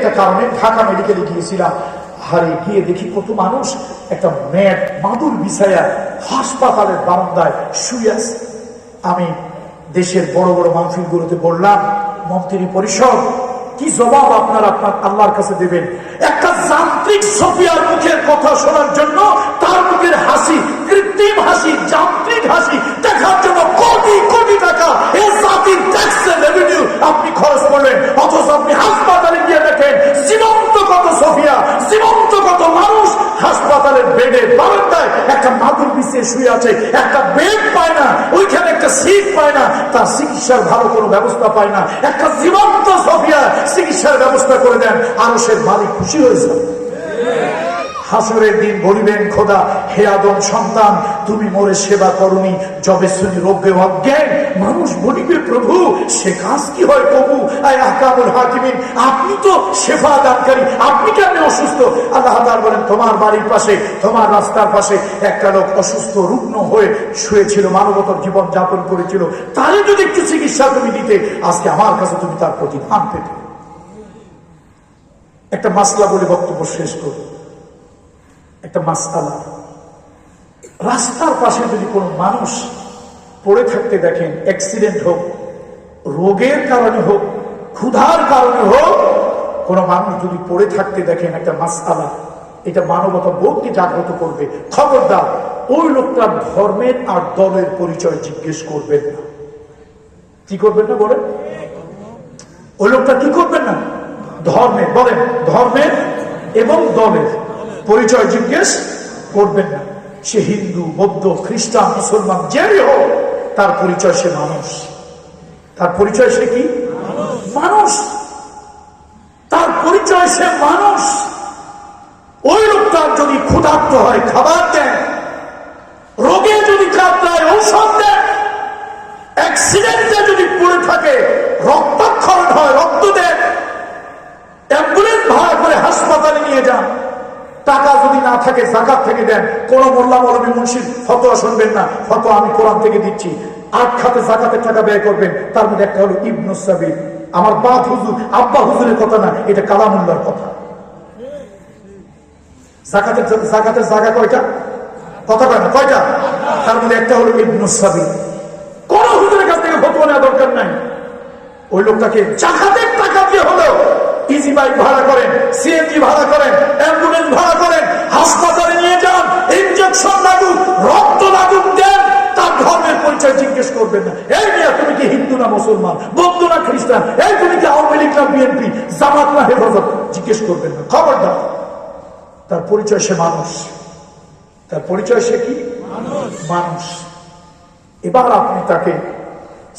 একটা কারণে ঢাকা মেডিকেলে গিয়েছিলাম। হারে গিয়ে দেখি কত মানুষ একটা ম্যাট মাদুর বিছায়া হাসপাতালের বারান্দায় শুয়ে আছে। আমি দেশের বড় বড় মাহফিলগুলোতে বললাম, মন্ত্রী পরিষদ, কি জবাব আপনার আপনার আল্লাহর কাছে দেবেন? একটা যান্ত্রিক সোফিয়ার মুখের কথা শোনার জন্য তার মুখের হাসি, কৃত্রিম হাসি, যান্ত্রিক হাসি আছে, একটা বেড পায় না, ওইখানে একটা সিট পায় না, তার চিকিৎসার ভালো কোনো ব্যবস্থা পায় না। একটা জীবন্ত সোফিয়া চিকিৎসার ব্যবস্থা করে দেন আরসের মালিক খুশি হয়েছে। হাসরের দিন বলিবেন, খোদা, হে আদম সন্তান, তুমি মোরে সেবা করনি জবে শুনি রোগে অজ্ঞান, মানুষ বলিবে, প্রভু, সে কাজ কি হয় প্রভু আপনি তো সেবা দানকারী অসুস্থ আল্লাহ বলেন, তোমার বাড়ির পাশে, তোমার রাস্তার পাশে একটা লোক অসুস্থ, রুগ্ন হয়ে শুয়েছিল, মানবতার জীবন যাপন করেছিল। তারে যদি একটু চিকিৎসা তুমি দিতে, আজকে আমার কাছে তুমি তার প্রতিদান পেতে। একটা মাসলা বলে বক্তব্য শেষ করো। একটা মাসালা। রাস্তার পাশে যদি কোনো মানুষ পড়ে থাকতে দেখেন অ্যাক্সিডেন্ট হোক, রোগের কারণে হোক, ক্ষুধার কারণে হোক কোনো মানুষ যদি পড়ে থাকতে দেখেন একটা মাসালা এটা মানবতা বোধকে জাগ্রত করবে। খবরদার, ওই লোকটার ধর্মের আর দলের পরিচয় জিজ্ঞেস করবেন না। কি করবেন না বলেন? ওই লোকটা কি করবেন না? ধর্মের, বলেন, ধর্মের এবং দলের পরিচয় জিজ্ঞেস করবেন না। সে হিন্দু, বৌদ্ধ, খ্রিস্টান, মুসলমান যেই হোক, তার পরিচয় সে মানুষ। তার পরিচয় সে কি? মানুষ। সে মানুষ, ওই লোকটার যদি ক্ষুধার্ত হয়, খাবার দেন রোগে যদি কাতরায়, ঔষধ দেন অ্যাক্সিডেন্টে যদি পড়ে থাকে, রক্তক্ষরণ হয়, রক্ত দেন অ্যাম্বুলেন্স ভাড়া করে হাসপাতালে নিয়ে যান। টাকা যদি না থাকে, জাকাত থেকে দেন। কোন মোল্লা মৌলবী মুন্সির ফতোয়া শুনবেন না। ফতোয়া আমি কোরআন থেকে দিচ্ছি। আট খাতে জাকাতের টাকা ব্যয় করবেন। তার মধ্যে একটা হলো ইবনুসাবির আমার বাপ হুজুর, আব্বা হুজুরের কথা না, এটা কালামুল্লার কথা। জাকাতের জাকাতের জায়গা কয়টা? কথা কয় না, কয়টা? তার মধ্যে একটা হলো ইবনুসাবির কোন হুজুরের কাছ থেকে ফতোয়া নেওয়া দরকার নাই। ওই লোকটাকে জাকাতের টাকা দিয়ে হলেও ইজি বাইক ভাড়া করেন, সিএনজি ভাড়া করেন এই নিয়ে তুমি কি হিন্দু না মুসলমান বৌদ্ধ না খ্রিস্টান এই তুমি কি আওয়ামী লীগ না বিএনপি জামাত না হেফাজত জিজ্ঞেস করবেন না। খবরদার। তার পরিচয় সে মানুষ। তার পরিচয় সে কি? মানুষ। এবার আপনি তাকে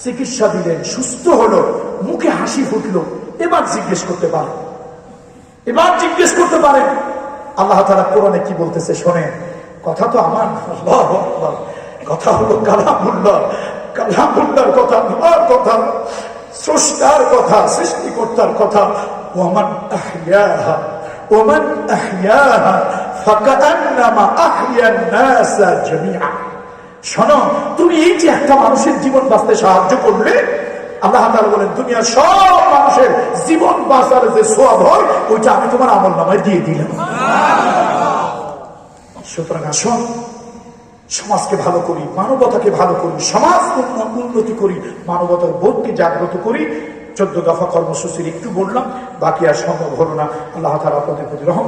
চিকিৎসা দিলেন সুস্থ হলো মুখে হাসি ফুটলো এবার জিজ্ঞেস করতে পারেন। এবার জিজ্ঞেস করতে পারেন। আল্লাহ তারা কোরআনে কি বলতেছে শোনেন। কথা তো আমার কথা হলো কালামুল্লাহ। কালামুল্লাহর কথা আমার কথা, স্রষ্টার কথা, সৃষ্টিকর্তার কথা। ওমান আহইয়াহা ওমান আহইয়াহা ফাকান্নামা আহইয়ান নাসা জামিআ। শোনো, তুমি এই যে একটা মানুষের জীবন বাঁচতে সাহায্য করলে, আল্লাহ তাআলা বলেন, দুনিয়ার সব মানুষের জীবন বাঁচার যে সোয়াব হয়, ওইটা আমি তোমার আমল নামায় দিয়ে দিলাম। সুতরাং আসুন সমাজকে ভালো করি, মানবতাকে ভালো করি সমাজ উন্নতি করি, মানবতার বোধকে জাগ্রত করি চোদ্দ দফা কর্মসূচির একটু বললাম, বাকি আর সম্ভব হলো না আল্লাহ তালা আপনাদের প্রতি রহম।